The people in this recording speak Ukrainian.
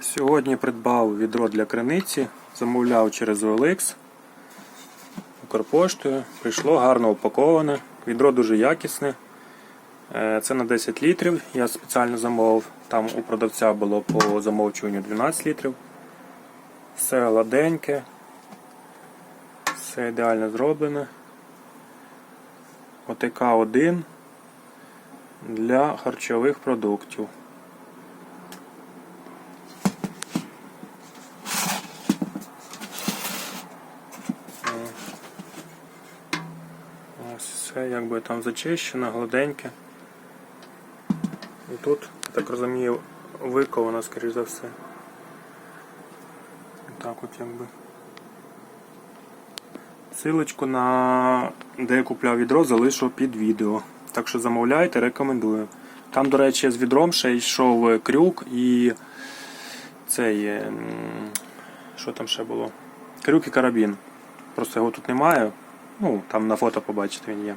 Сьогодні придбав відро для криниці, замовляв через OLX Укрпоштою. Прийшло гарно упаковане. Відро дуже якісне. Е, Це на 10 літрів. Я спеціально замовив. Там у продавця було по замовчуванню 12 літрів. Все гладеньке. Все ідеально зроблене. ОТК 1 для харчових продуктів. Ось все якби там зачищено, гладеньке. І тут, так розумію, виковано, скоріш за все. Так от якби. Силочку на де я купляв відро залишу під відео. Так що замовляйте, рекомендую. Там, до речі, з відром ще йшов крюк і цей. Що там ще було? Крюк і карабін. Просто його тут немає. Ну, там на фото побачите він є.